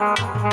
Thank uh you. -huh.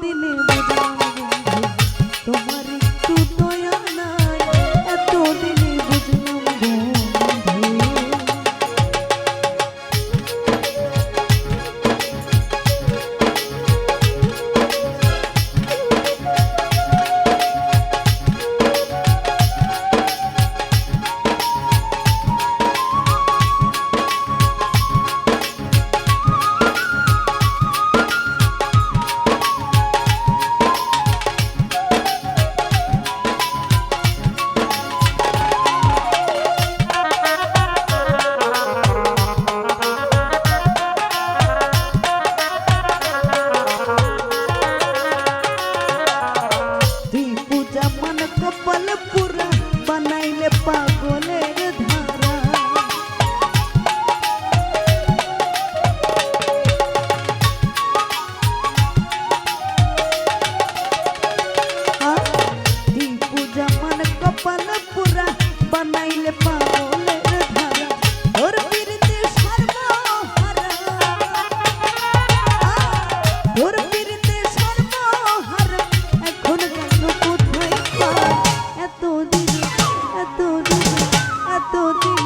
ছাই। এতদিন এতদিন